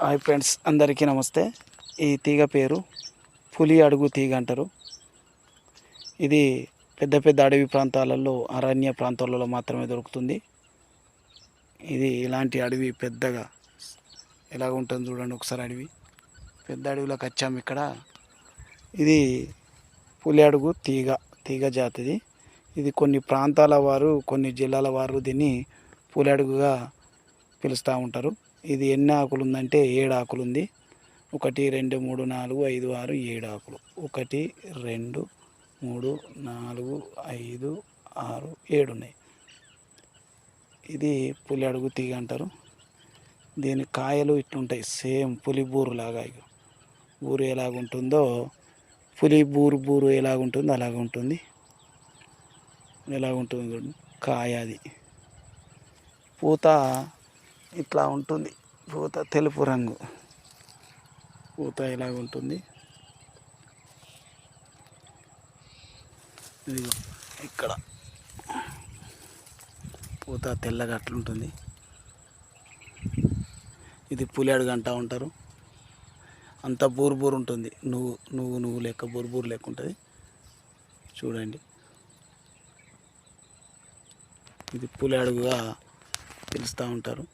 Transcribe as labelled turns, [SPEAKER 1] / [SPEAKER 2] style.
[SPEAKER 1] Hi friends అందరికీ నమస్తే. ఈ తీగ పేరు పులి అడుగు తీగ అంటారు. ఇది పెద్ద పెద్ద అడవి ప్రాంతాలలో అరణ్య ప్రాంతాలలో మాత్రమే దొరుకుతుంది. ఇది ఇలాంటి అడవి పెద్దగా ఎలాగ ఉంటుంది చూడండి ఒకసారి అడవి. పెద్ద అడవిలోకి వచ్చాము ఇక్కడ. ఇది పులి అడుగు తీగ తీగ జాతిది. ఇది కొన్ని ప్రాంతాల వారు కొన్ని జిల్లాల వారు దీన్ని పులి అడుగుగా పిలుస్తూ ఉంటారు. ఇది ఎన్ని ఆకులు ఉందంటే ఏడు ఆకులు ఉంది ఒకటి రెండు మూడు నాలుగు ఐదు ఆరు ఏడు ఆకులు. ఒకటి రెండు మూడు నాలుగు ఐదు ఆరు ఏడు ఉన్నాయి. ఇది పులి అడుగు తీగ అంటారు. దీని కాయలు ఇట్లుంటాయి. సేమ్ పులి బూరు లాగా బూరు ఎలాగుంటుందో పులి బూరు బూరు ఎలాగుంటుందో అలాగ ఉంటుంది ఎలాగుంటుంది కాయ అది. పూత ఇట్లా ఉంటుంది. పూత తెలుపు రంగు. పూత ఇలాగ ఉంటుంది. ఇది ఇక్కడ. పూత తెల్లగా అట్లుంటుంది. ఇది పులి అడుగు అంటూ ఉంటారు. అంత బూర్బూర్ ఉంటుంది. నువ్వు నువ్వు నువ్వు లెక్క బూర్బూర్ లెక్క ఉంటుంది. చూడండి. ఇది పులి అడుగుగా పిలుస్తూ ఉంటారు.